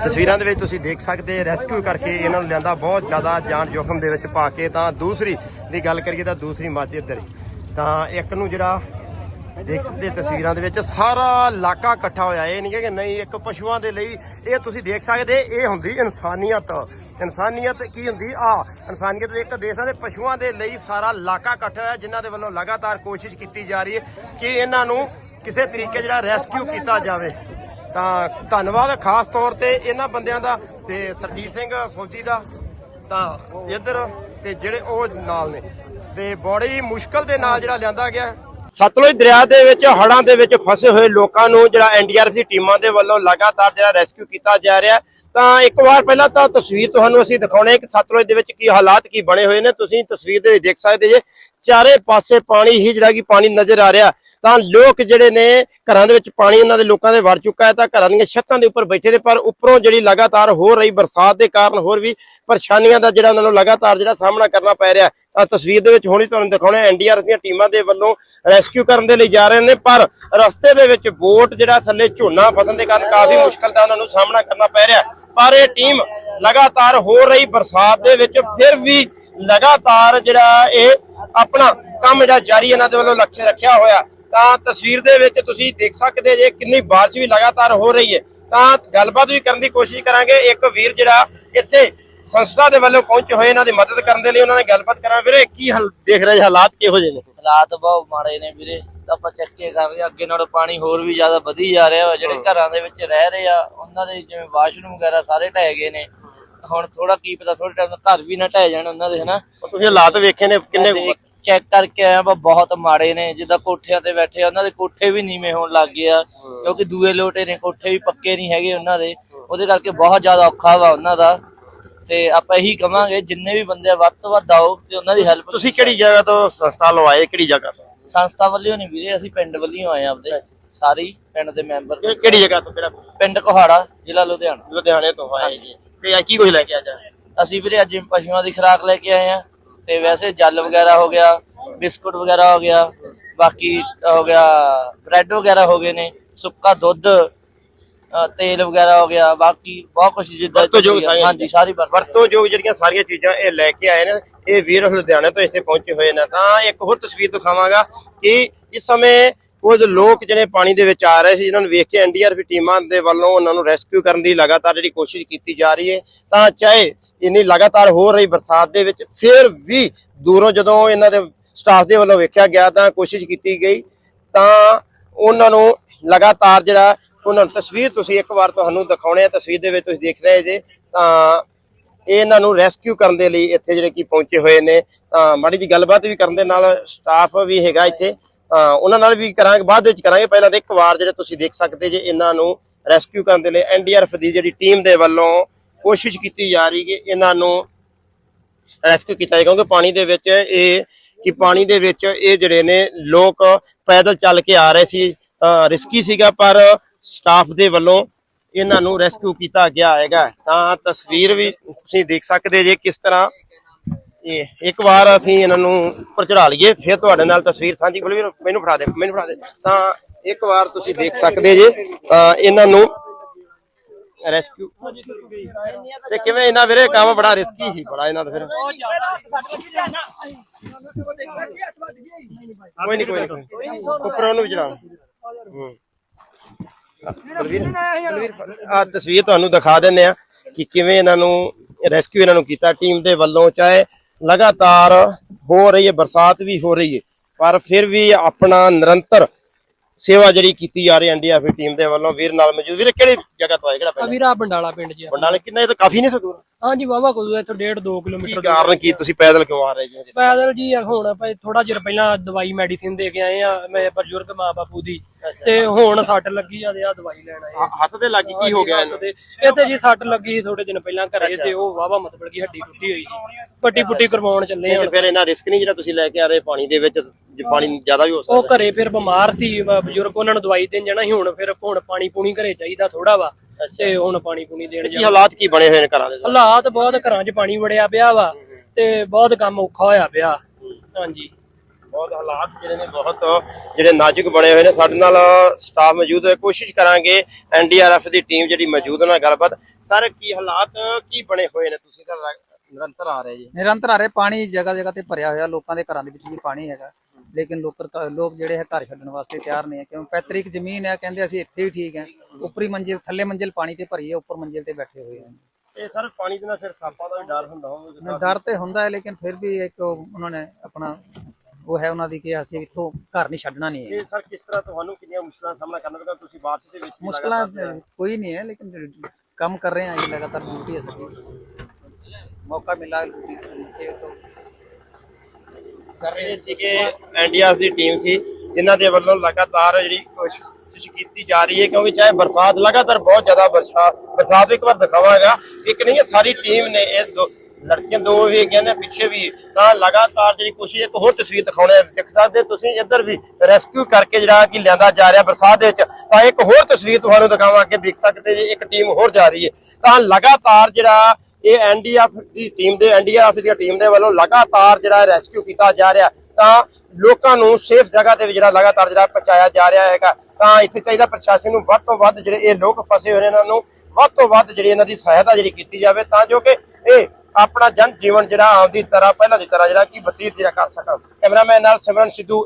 ਤਸਵੀਰਾਂ ਦੇ ਵਿੱਚ ਤੁਸੀਂ ਦੇਖ ਸਕਦੇ ਰੈਸਕਿਊ ਕਰਕੇ ਇਹਨਾਂ ਨੂੰ ਲਿਆਂਦਾ ਬਹੁਤ ਜ਼ਿਆਦਾ ਜਾਨ ਜੋਖਮ ਦੇ ਵਿੱਚ ਪਾ ਕੇ ਤਾਂ ਦੂਸਰੀ ਦੀ ਗੱਲ ਕਰੀਏ ਤਾਂ ਦੂਸਰੀ ਮਾਝੇ ਇੱਧਰ ਤਾਂ ਇੱਕ ਨੂੰ ਜਿਹੜਾ ਦੇਖ ਸਕਦੇ ਤਸਵੀਰਾਂ ਦੇ ਵਿੱਚ ਸਾਰਾ ਇਲਾਕਾ ਇਕੱਠਾ ਹੋਇਆ। ਇਹ ਨਹੀਂ ਕਿ ਨਹੀਂ, ਇੱਕ ਪਸ਼ੂਆਂ ਦੇ ਲਈ ਇਹ ਤੁਸੀਂ ਦੇਖ ਸਕਦੇ ਇਹ ਹੁੰਦੀ ਇਨਸਾਨੀਅਤ। ਇਨਸਾਨੀਅਤ ਕੀ ਹੁੰਦੀ? ਆ, ਇਨਸਾਨੀਅਤ ਦੇ ਇੱਕ ਦੇਸ਼ਾਂ ਦੇ ਪਸ਼ੂਆਂ ਦੇ ਲਈ ਸਾਰਾ ਇਲਾਕਾ ਇਕੱਠਾ ਹੋਇਆ, ਜਿਨ੍ਹਾਂ ਦੇ ਵੱਲੋਂ ਲਗਾਤਾਰ ਕੋਸ਼ਿਸ਼ ਕੀਤੀ ਜਾ ਰਹੀ ਹੈ ਕਿ ਇਹਨਾਂ ਨੂੰ ਕਿਸੇ ਤਰੀਕੇ ਜਿਹੜਾ ਰੈਸਕਿਊ ਕੀਤਾ ਜਾਵੇ। ਤਾਂ ਧੰਨਵਾਦ ਖਾਸ ਤੌਰ ਤੇ ਇਹਨਾਂ ਬੰਦਿਆਂ ਦਾ ਤੇ ਸਰਜੀਤ ਸਿੰਘ ਫੌਜੀ ਦਾ, ਤਾਂ ਇੱਧਰ ਤੇ ਜਿਹੜੇ ਉਹ ਨਾਲ ਨੇ। ਤੇ ਬੜੀ ਮੁਸ਼ਕਲ ਦੇ ਨਾਲ ਜਿਹੜਾ ਲਿਆਂਦਾ ਗਿਆ। ਸਤਲੁਜ ਦਰਿਆ ਦੇ ਵਿੱਚ ਹੜਾਂ ਦੇ ਵਿੱਚ ਫਸੇ ਹੋਏ ਲੋਕਾਂ ਨੂੰ ਜਿਹੜਾ ਐਨਡੀਆਰਐਫ ਦੀ ਟੀਮਾਂ ਦੇ ਵੱਲੋਂ ਲਗਾਤਾਰ ਜਿਹੜਾ ਰੈਸਕਿਊ ਕੀਤਾ ਜਾ ਰਿਹਾ ਤਾਂ ਇੱਕ ਵਾਰ ਪਹਿਲਾਂ ਤਾਂ ਤਸਵੀਰ ਤੁਹਾਨੂੰ ਅਸੀਂ ਦਿਖਾਉਣੇ ਕਿ ਸਤਲੁਜ ਦੇ ਵਿੱਚ ਕੀ ਹਾਲਾਤ, ਕੀ ਬਣੇ ਹੋਏ ਨੇ। ਤੁਸੀਂ ਤਸਵੀਰ ਦੇ ਵਿੱਚ ਦੇਖ ਸਕਦੇ ਜੇ। ਚਾਰੇ ਪਾਸੇ ਪਾਣੀ ਹੀ ਜਿਹੜਾ ਕਿ ਪਾਣੀ ਨਜ਼ਰ ਆ ਰਿਹਾ। ਤਾਂ ਲੋਕ ਜਿਹੜੇ ਨੇ ਘਰਾਂ ਦੇ ਵਿੱਚ ਪਾਣੀ ਉਹਨਾਂ ਦੇ ਲੋਕਾਂ ਦੇ ਵੜ ਚੁੱਕਾ ਹੈ, ਤਾਂ ਘਰਾਂ ਦੀਆਂ ਛੱਤਾਂ ਦੇ ਉੱਪਰ ਬੈਠੇ ਨੇ, ਪਰ ਉੱਪਰੋਂ ਜਿਹੜੀ ਲਗਾਤਾਰ ਹੋ ਰਹੀ ਬਰਸਾਤ ਦੇ ਕਾਰਨ ਹੋਰ ਵੀ ਪਰੇਸ਼ਾਨੀਆਂ ਦਾ ਜਿਹੜਾ ਉਹਨਾਂ ਨੂੰ ਲਗਾਤਾਰ ਜਿਹੜਾ ਸਾਹਮਣਾ ਕਰਨਾ ਪੈ ਰਿਹਾ ਤਾਂ ਤਸਵੀਰ ਦੇ ਵਿੱਚ ਹੁਣੇ ਤੁਹਾਨੂੰ ਦਿਖਾਉਣਾ ਐਨਡੀਆਰਐਫ ਦੀਆਂ ਟੀਮਾਂ ਦੇ ਵੱਲੋਂ ਰੈਸਕਿਊ ਕਰਨ ਦੇ ਲਈ ਜਾ ਰਹੇ ਨੇ, ਪਰ ਰਸਤੇ ਦੇ ਵਿੱਚ ਬੋਟ ਜਿਹੜਾ ਥੱਲੇ ਝੋਨਾ ਫਸਣ ਦੇ ਕਾਰਨ ਕਾਫੀ ਮੁਸ਼ਕਲ ਦਾ ਉਹਨਾਂ ਨੂੰ ਸਾਹਮਣਾ ਕਰਨਾ ਪੈ ਰਿਹਾ ਪਰ ਇਹ ਟੀਮ ਲਗਾਤਾਰ ਹੋ ਰਹੀ ਬਰਸਾਤ ਦੇ ਵਿੱਚ ਫਿਰ ਵੀ ਲਗਾਤਾਰ ਜਿਹੜਾ ਇਹ ਆਪਣਾ ਕੰਮ ਜਿਹੜਾ ਜਾਰੀ ਇਹਨਾਂ ਦੇ ਵੱਲੋਂ ਲక్ష్য ਰੱਖਿਆ ਹੋਇਆ। ਤਾਂ ਤਸਵੀਰ ਦੇ ਵਿੱਚ ਤੁਸੀਂ ਦੇਖ ਸਕਦੇ ਜੇ ਕਿੰਨੀ ਬਾਰਿਸ਼ ਵੀ ਲਗਾਤਾਰ ਹੋ ਰਹੀ ਹੈ ਤਾਂ ਗੱਲਬਾਤ ਵੀ ਕਰਨ ਦੀ ਕੋਸ਼ਿਸ਼ ਕਰਾਂਗੇ। ਇੱਕ ਵੀਰ ਜਿਹੜਾ ਇੱਥੇ ਸੰਸਥਾ ਦੇ ਵੱਲੋਂ ਪਹੁੰਚੇ ਹੋਏ ਇਹਨਾਂ ਦੀ ਮਦਦ ਕਰਨ ਦੇ ਲਈ ਉਹਨਾਂ ਨਾਲ ਗੱਲਬਾਤ ਕਰਾਂ। ਵੀਰੇ ਕੀ ਹਾਲ ਦੇਖ ਰਹੇ ਹਾਲਾਤ ਕਿਹੋ ਜਿਹੇ ਨੇ? ਹਾਲਾਤ ਬਹੁਤ ਮਾੜੇ ਨੇ ਵੀਰੇ। ਆਪਾਂ ਚੱਕ ਕੇ ਕਰ ਰਹੇ। ਅੱਗੇ ਨਾਲੋਂ ਪਾਣੀ ਹੋਰ ਵੀ ਜ਼ਿਆਦਾ ਵਧੀ ਜਾ ਰਿਹਾ ਵਾ। ਜਿਹੜੇ ਘਰਾਂ ਦੇ ਵਿੱਚ ਰਹਿ ਰਹੇ ਆ ਉਹਨਾਂ ਦੇ ਜਿਵੇਂ ਵਾਸ਼ਰੂਮ ਵਗੈਰਾ ਸਾਰੇ ਢਹਿ ਗਏ ਨੇ। ਹੁਣ ਥੋੜਾ ਕੀ ਪਤਾ ਥੋੜੇ ਟਾਈਮ ਘਰ ਵੀ ਨਾ ਢਹਿ ਜਾਣ ਉਹਨਾਂ ਦੇ ਹਨਾ? ਤੁਸੀਂ ਹਾਲਾਤ ਵੇਖੇ ਨੇ ਕਿੰਨੇ ਚੈੱਕ ਕਰਕੇ ਆਇਆ ਵਾ ਬਹੁਤ ਮਾੜੇ ਨੇ ਜਿੱਦਾਂ ਕੋਠਿਆਂ ਤੇ ਬੈਠੇ ਆ ਉਹਨਾਂ ਦੇ ਕੋਠੇ ਵੀ ਨੀਵੇਂ ਹੋਣ ਲੱਗ ਗਏ ਆ ਕਿਉਂਕਿ ਦੂਏ ਲੋਟੇ ਨੇ ਕੋਠੇ ਵੀ ਪੱਕੇ ਨਹੀਂ ਹੈਗੇ ਉਹਨਾਂ ਦੇ ਉਹਦੇ ਕਰਕੇ ਬਹੁਤ ਜ਼ਿਆਦਾ ਔਖਾ ਵਾ ਉਹਨਾਂ ਦਾ। ਤੇ ਆਪਾਂ ਇਹੀ ਕਵਾਂਗੇ ਜਿੰਨੇ ਵੀ ਬੰਦੇ ਆ, ਵੱਧ ਤੋਂ ਵੱਧ ਆਓ ਤੇ ਉਹਨਾਂ ਦੀ ਹੈਲਪ ਤੁਸੀਂ ਕਿਹੜੀ ਜਗ੍ਹਾ ਤੋਂ ਸੰਸਥਾ ਲਵਾਏ ਕਿਹੜੀ ਜਗ੍ਹਾ ਤੋਂ? ਸੰਸਥਾ ਵੱਲੋਂ ਨਹੀਂ ਵੀਰੇ ਅਸੀਂ ਪਿੰਡ ਵੱਲੋਂ ਆਏ ਆ ਆਪਦੇ ਸਾਰੇ ਹੀ ਪਿੰਡ ਦੇ ਮੈਂਬਰ। ਕਿ- ਕਿਹੜੀ ਜਗ੍ਹਾ ਤੋਂ ਕਿਹੜਾ? ਪਿੰਡ ਕੋਹਾੜਾ ਜ਼ਿਲ੍ਹਾ ਲੁਧਿਆਣਾ। ਲੁਧਿਆਣੇ ਤੋਂ ਆਏ ਜੀ। ਤੇ ਆ ਕੀ ਕੁਝ ਲੈ ਕੇ ਆ ਜਾ ਅਸੀਂ ਵੀਰੇ ਅੱਜ ਪਸ਼ੂਆਂ ਦੀ ਖੁਰਾਕ ਲੈ ਕੇ ਆਏ ਆ। ਤੇ ਵੈਸੇ ਜਲ ਵਗੈਰਾ ਹੋ ਗਿਆ ਬਿਸਕੁਟ ਵਗੈਰਾ ਹੋ ਗਿਆ ਬਾਕੀ ਹੋ ਗਿਆ ਬ੍ਰੈਡ ਵਗੈਰਾ ਹੋ ਗਏ ਨੇ ਸੁੱਕਾ ਦੁੱਧ ਤੇਲ ਵਗੈਰਾ ਹੋ ਗਿਆ ਬਾਕੀ ਬਹੁਤ ਕੁਝ ਜਿੱਦਾਂ ਹਾਂਜੀ ਸਾਰੀ ਵਰਤੋਂ। ਵਰਤੋਯੋਗ ਜਿਹੜੀਆਂ ਸਾਰੀਆਂ ਚੀਜ਼ਾਂ ਇਹ ਲੈ ਕੇ ਆਏ ਨੇ ਇਹ ਵੀਰ ਲੁਧਿਆਣੇ ਤੋਂ ਇੱਥੇ ਪਹੁੰਚੇ ਹੋਏ ਨੇ। ਤਾਂ ਇੱਕ ਹੋਰ ਤਸਵੀਰ ਦਿਖਾਵਾਂਗਾ ਕਿ ਇਸ ਸਮੇਂ ਕੁਝ ਲੋਕ ਜਿਹੜੇ ਪਾਣੀ ਦੇ ਵਿੱਚ ਆ ਰਹੇ ਸੀ ਜਿਨ੍ਹਾਂ ਨੂੰ ਵੇਖ ਕੇ ਐਨਡੀਆਰਐਫ ਟੀਮਾਂ ਦੇ ਵੱਲੋਂ ਉਹਨਾਂ ਨੂੰ ਰੈਸਕਿਊ ਕਰਨ ਦੀ ਲਗਾਤਾਰ ਜਿਹੜੀ ਕੋਸ਼ਿਸ਼ ਕੀਤੀ ਜਾ ਰਹੀ ਹੈ ਤਾਂ ਚਾਹੇ ਇੰਨੀ ਲਗਾਤਾਰ ਹੋ ਰਹੀ ਬਰਸਾਤ ਦੇ ਵਿੱਚ, ਫਿਰ ਵੀ ਦੂਰੋਂ ਜਦੋਂ ਇਹਨਾਂ ਦੇ ਸਟਾਫ ਦੇ ਵੱਲੋਂ ਵੇਖਿਆ ਗਿਆ ਤਾਂ ਕੋਸ਼ਿਸ਼ ਕੀਤੀ ਗਈ, ਤਾਂ ਉਹਨਾਂ ਨੂੰ ਲਗਾਤਾਰ ਜਿਹੜਾ ਉਹਨਾਂ ਨੂੰ ਤਸਵੀਰ ਤੁਸੀਂ ਇੱਕ ਵਾਰ ਤੁਹਾਨੂੰ ਦਿਖਾਉਣੇ ਆ, ਤਸਵੀਰ ਦੇ ਵਿੱਚ ਤੁਸੀਂ ਦੇਖ ਰਹੇ ਜੇ, ਤਾਂ ਇਹਨਾਂ ਨੂੰ ਰੈਸਕਿਊ ਕਰਨ ਦੇ ਲਈ ਇੱਥੇ ਜਿਹੜੇ ਕੀ ਪਹੁੰਚੇ ਹੋਏ ਨੇ, ਤਾਂ ਮਾੜੀ ਜੀ ਗੱਲਬਾਤ ਵੀ ਕਰਨ ਦੇ ਨਾਲ ਸਟਾਫ ਵੀ ਹੈਗਾ ਇੱਥੇ, ਤਾਂ ਉਹਨਾਂ ਨਾਲ ਵੀ ਕਰਾਂਗੇ, ਬਾਅਦ ਵਿੱਚ ਕਰਾਂਗੇ, ਪਹਿਲਾਂ ਤਾਂ ਇੱਕ ਵਾਰ ਜਿਹੜੇ ਤੁਸੀਂ ਦੇਖ ਸਕਦੇ ਜੇ ਇਹਨਾਂ ਨੂੰ ਰੈਸਕਿਊ ਕਰਨ ਦੇ ਲਈ ਐਨਡੀਆਰਐਫ ਦੀ ਜਿਹੜੀ ਟੀਮ ਦੇ ਵੱਲੋਂ ਕੋਸ਼ਿਸ਼ ਕੀਤੀ ਜਾ ਰਹੀ ਕਿ ਇਹਨਾਂ ਨੂੰ ਰੈਸਕਿਊ ਕੀਤਾ ਜਾਏ, ਕਿਉਂਕਿ ਪਾਣੀ ਦੇ ਵਿੱਚ ਇਹ ਕਿ ਪਾਣੀ ਦੇ ਵਿੱਚ ਇਹ ਜਿਹੜੇ ਨੇ ਲੋਕ ਪੈਦਲ ਚੱਲ ਕੇ ਆ ਰਹੇ ਸੀ ਰਿਸਕੀ ਸੀਗਾ, ਪਰ ਸਟਾਫ ਦੇ ਵੱਲੋਂ ਇਹਨਾਂ ਨੂੰ ਰੈਸਕਿਊ ਕੀਤਾ ਗਿਆ ਹੈਗਾ। ਤਾਂ ਤਸਵੀਰ ਵੀ ਤੁਸੀਂ ਦੇਖ ਸਕਦੇ ਜੇ ਕਿਸ ਤਰ੍ਹਾਂ ਇਹ ਇੱਕ ਵਾਰ ਅਸੀਂ ਇਹਨਾਂ ਨੂੰ ਉੱਪਰ ਚੜਾ ਲਈਏ, ਫਿਰ ਤੁਹਾਡੇ ਨਾਲ ਤਸਵੀਰ ਸਾਂਝੀ ਬਲਵੀਰ ਮੈਨੂੰ ਫੜਾ ਦੇ, ਮੈਨੂੰ ਫੜਾ ਦੇ। ਤਾਂ ਇੱਕ ਵਾਰ ਤੁਸੀਂ ਦੇਖ ਸਕਦੇ ਜੇ ਤਾਂ ਇਹਨਾਂ ਨੂੰ ਰੈਸਕਿਊ ਤੇ ਕਿਵੇਂ ਇਹਨਾਂ ਵੀਰੇ, ਕੰਮ ਬੜਾ ਰਿਸਕੀ ਸੀ, ਬੜਾ ਇਹਨਾਂ ਦਾ ਫਿਰ। ਕੋਈ ਨਹੀਂ ਕੋਈ ਨਹੀਂ ਕੋਈ ਨੀ। ਉੱਪਰ ਹੂੰ। ਬਲਵੀਰ ਬਲਵੀਰ ਆ ਤਸਵੀਰ ਤੁਹਾਨੂੰ ਦਿਖਾ ਦਿੰਨੇ ਆ ਕਿ ਕਿਵੇਂ ਇਹਨਾਂ ਨੂੰ ਰੈਸਕਿਊ ਇਹਨਾਂ ਨੂੰ ਕੀਤਾ। ਟੀਮ ਦੇ ਵੱਲੋਂ ਚਾਹੇ ਲਗਾਤਾਰ ਹੋ ਰਹੀ ਹੈ, ਬਰਸਾਤ ਵੀ ਹੋ ਰਹੀ ਹੈ, ਪਰ ਫਿਰ ਵੀ ਆਪਣਾ ਨਿਰੰਤਰ ਸੇਵਾ ਜਿਹੜੀ ਕੀਤੀ ਜਾ ਰਹੀ ਹੈ ਐਨਡੀਆਰਐਫ ਟੀਮ ਦੇ ਵੱਲੋਂ ਵੀਰ ਨਾਲ ਮੌਜੂਦ। ਵੀਰ ਕਿਹੜੀ ਜਗ੍ਹਾ ਤੋਂ ਆਏ? ਕਿਹੜਾ ਪਿੰਡ? ਵੀਰਾ ਬੰਡਾਲਾ ਪਿੰਡ ਜੀ। ਬੰਡਾਲੇ ਕਿੰਨਾ ਇਹ ਤਾਂ ਕਾਫੀ ਨਹੀਂ ਸਦੂਰ ਹਾਂਜੀ ਵਾਵਾ ਕੋਲ ਇੱਥੋਂ 1.5 2 ਕੀ ਕਿਲੋਮੀਟਰ ਕਾਰਨ ਕੀ? ਤੁਸੀਂ ਪੈਦਲ ਕਿਉਂ ਆ ਰਹੇ ਜੀ? ਪੈਦਲ ਜੀ ਹੁਣ ਭਾਈ ਥੋੜਾ ਚਿਰ ਪਹਿਲਾਂ ਦਵਾਈ ਮੈਡੀਸਿਨ ਦੇ ਕੇ ਆਏ ਆ ਮੈਂ ਬਜ਼ੁਰਗ ਮਾਂ ਬਾਪੂ ਦੀ। ਤੇ ਹੁਣ ਸੱਟ ਲੱਗੀ ਆ ਤੇ ਆ ਦਵਾਈ ਲੈਣ ਆਏ ਹ- ਹੱਥ ਦੇ ਲੱਗੀ ਕੀ ਹੋ ਗਿਆ ਇਹਨੂੰ? ਤੇ। ਇੱਥੇ ਜੀ ਸੱਟ ਲੱਗੀ ਥੋੜੇ ਦਿਨ ਪਹਿਲਾਂ ਘਰੇ ਤੇ ਉਹ ਵਾਵਾ ਮਤਲਬ ਕਿ ਹੱਡੀ ਟੁੱਟੀ ਹੋਈ ਜੀ। ਪੱਟੀ ਪੁੱਟੀ ਕਰਵਾਉਣ ਚੱਲੇ ਆ ਤੇ ਫਿਰ ਇਹਨਾਂ ਰਿਸਕ ਨਹੀਂ ਜਿਹੜਾ ਤੁਸੀਂ ਲੈ ਕੇ ਆ ਰਹੇ ਪਾਣੀ ਦੇ ਵਿੱਚ ਜੇ ਪਾਣੀ ਜ਼ਿਆਦਾ ਵੀ ਹੋ ਸਕਦਾ ਉਹ ਘਰੇ ਫਿਰ ਬਿਮਾਰ ਸੀ ਬ- ਬਜ਼ੁਰਗ ਉਹਨਾਂ ਨੂੰ ਦਵਾਈ ਦੇਣ ਜਾਣਾ ਸੀ ਹੁਣ ਫਿਰ ਹੁਣ ਪਾਣੀ ਪੂਣੀ ਘਰੇ ਚਾਹੀਦਾ ਥੋੜਾ ਵਾ ਤੇ ਹੁਣ ਪਾਣੀ ਪੂਣੀ ਦੇਣ ਕੀ ਜਾਣਾ। ਹਾਲਾਤ ਕੀ ਬਣੇ ਹੋਏ ਨੇ ਘਰਾਂ ਦੇ? ਹਾਲਾਤ ਬਹੁਤ ਘਰਾਂ 'ਚ ਪਾਣੀ ਵੜਿਆ ਪਿਆ ਵਾ ਤੇ ਬਹੁਤ ਕੰਮ ਔਖਾ ਹੋਇਆ ਪਿਆ। ਹਾਂਜੀ। ਬਹੁਤ ਹਾਲਾਤ ਜਿਹੜੇ ਨੇ ਬਹੁਤ ਜਿਹੜੇ ਨਾਜ਼ੁਕ ਬਣੇ ਹੋਏ ਨੇ ਸਾਡੇ ਨਾਲ ਸਟਾਫ ਮੌਜੂਦ ਹੈ ਕੋਸ਼ਿਸ਼ ਕਰਾਂਗੇ ਐਨਡੀਆਰਐਫ ਦੀ ਟੀਮ ਜਿਹੜੀ ਮੌਜੂਦ ਉਹਨਾਂ ਨਾਲ ਗੱਲਬਾਤ। ਸਰ ਕੀ ਹਾਲਾਤ ਕੀ ਬਣੇ ਹੋਏ ਨੇ? ਤੁਸੀਂ ਤਾਂ ਨਿਰੰਤਰ ਆ ਰਹੇ ਜੀ। ਨਿਰੰਤਰ ਆ ਰਹੇ ਪਾਣੀ ਜਗ੍ਹਾ ਜਗ੍ਹਾ ਤੇ ਭਰਿਆ ਹੋਇਆ ਲੋਕਾਂ ਦੇ ਘਰਾਂ ਦੇ ਵਿੱਚ ਵੀ ਪਾਣੀ ਹੈਗਾ। ਲੇਕਿਨ ਲੋਕ ਲੋਕ ਜਿਹੜੇ ਹੈ ਘਰ ਛੱਡਣ ਵਾਸਤੇ ਤਿਆਰ ਨਹੀਂ ਹੈ ਕਿਉਂ? ਪੈਤਰਿਕ ਜ਼ਮੀਨ ਹੈ ਕਹਿੰਦੇ ਅਸੀਂ ਇੱਥੇ ਹੀ ਠੀਕ ਹੈ। ਉੱਪਰੀ ਮੰਜ਼ਿਲ ਥੱਲੇ ਮੰਜ਼ਿਲ ਪਾਣੀ ਤੇ ਭਰੀ ਹੈ ਉੱਪਰ ਮੰਜ਼ਿਲ ਤੇ ਬੈਠੇ ਹੋਏ ਹਨ ਇਹ ਸਰ ਪਾਣੀ ਦੇ ਨਾਲ ਫਿਰ ਸਾਪਾਂ ਦਾ ਵੀ ਡਰ ਹੁੰਦਾ ਹੋਵੇਗਾ ਡਰ ਤੇ ਹੁੰਦਾ ਹੈ ਲੇਕਿਨ ਫਿਰ ਵੀ ਇੱਕ ਉਹ ਉਹਨਾਂ ਨੇ ਆਪਣਾ ਉਹ ਹੈ ਉਹਨਾਂ ਦੀ ਕਿ ਅਸੀਂ ਇੱਥੋਂ ਘਰ ਨਹੀਂ ਛੱਡਣਾ ਨਹੀਂ ਹੈ। ਇਹ ਸਰ ਕਿਸ ਤਰ੍ਹਾਂ ਤੁਹਾਨੂੰ ਕਿੰਨੀਆਂ ਮੁਸ਼ਕਲਾਂ ਦਾ ਸਾਹਮਣਾ ਕਰਨਾ ਪਏਗਾ ਤੁਸੀਂ ਬਾਰਿਸ਼ ਦੇ ਵਿੱਚ ਮੁਸ਼ਕਲਾਂ ਕੋਈ ਨਹੀਂ ਹੈ ਲੇਕਿਨ ਕੰਮ ਕਰ ਰਹੇ ਹਾਂ ਇਹ ਲਗਾਤਾਰ ਡਿਊਟੀ ਹੈ ਸਾਡੀ। ਮੌਕਾ ਮਿਲਾ ਡਿਊਟੀ ਤੋਂ ਕਰ ਰਹੇ ਸੀਗੇ ਐਨਡੀਆਰਐਫ ਦੀ ਟੀਮ ਸੀ ਜਿਨ੍ਹਾਂ ਦੇ ਵੱਲੋਂ ਲਗਾਤਾਰ ਜਿਹੜੀ ਕੋਸ਼ਿਸ਼ ਕੀਤੀ ਜਾ ਰਹੀ ਹੈ ਕਿਉਂਕਿ ਚਾਹੇ ਬਰਸਾਤ ਲਗਾਤਾਰ ਬਹੁਤ ਜ਼ਿਆਦਾ ਬਰਸਾਤ ਬਰਸਾਤ ਇੱਕ ਵਾਰ ਦਿਖਾਵਾਂਗਾ। ਇੱਕ ਨਹੀਂ ਸਾਰੀ ਟੀਮ ਨੇ ਇਹ ਲੜਕੀਆਂ ਦੋ ਵੀ ਨੇ ਪਿੱਛੇ ਵੀ। ਤਾਂ ਲਗਾਤਾਰ ਜਿਹੜੀ ਕੋਸ਼ਿਸ਼ ਇੱਕ ਹੋਰ ਤਸਵੀਰ ਦਿਖਾਉਣੇ ਦੇਖ ਸਕਦੇ ਤੁਸੀਂ ਇੱਧਰ ਵੀ ਰੈਸਕਿਊ ਕਰਕੇ ਜਿਹੜਾ ਕਿ ਲਿਆਂਦਾ ਜਾ ਰਿਹਾ ਬਰਸਾਤ ਦੇ ਵਿੱਚ। ਤਾਂ ਇੱਕ ਹੋਰ ਤਸਵੀਰ ਤੁਹਾਨੂੰ ਦਿਖਾਵਾਂਗੇ ਦੇਖ ਸਕਦੇ ਜੀ ਇੱਕ ਟੀਮ ਹੋਰ ਜਾ ਰਹੀ ਹੈ। ਤਾਂ ਲਗਾਤਾਰ ਜਿਹੜਾ ਇਹ ਐਨਡੀਆਰਐਫ ਦੀ ਟੀਮ ਦੇ ਐਨਡੀਆਰਐਫ ਦੀ ਟੀਮ ਦੇ ਵੱਲੋਂ ਲਗਾਤਾਰ ਜਿਹੜਾ ਰੈਸਕਿਊ ਕੀਤਾ ਜਾ ਰਿਹਾ, ਤਾਂ ਲੋਕਾਂ ਨੂੰ ਸੇਫ ਜਗ੍ਹਾ ਤੇ ਜਿਹੜਾ ਲਗਾਤਾਰ ਜਿਹੜਾ ਪਹੁੰਚਾਇਆ ਜਾ ਰਿਹਾ ਹੈਗਾ, ਤਾਂ ਇੱਥੇ ਚਾਹੀਦਾ ਪ੍ਰਸ਼ਾਸਨ ਨੂੰ ਵੱਧ ਤੋਂ ਵੱਧ ਜਿਹੜੇ ਇਹ ਲੋਕ ਫਸੇ ਹੋਏ ਨੇ ਇਹਨਾਂ ਨੂੰ ਵੱਧ ਤੋਂ ਵੱਧ ਜਿਹੜੀ ਇਹਨਾਂ ਦੀ ਸਹਾਇਤਾ ਜਿਹੜੀ ਕੀਤੀ ਜਾਵੇ, ਤਾਂ ਜੋ ਕਿ ਇਹ ਆਪਣਾ ਜਨ ਜੀਵਨ ਜਿਹੜਾ ਆਮ ਦੀ ਤਰ੍ਹਾਂ, ਪਹਿਲਾਂ ਦੀ ਤਰ੍ਹਾਂ ਜਿਹੜਾ ਕਿ ਬਤੀਤ ਜਿਹੜਾ ਕਰ ਸਕਣ। ਕੈਮਰਾਮੈਨ ਨਾਲ ਸਿਮਰਨ ਸਿੱਧੂ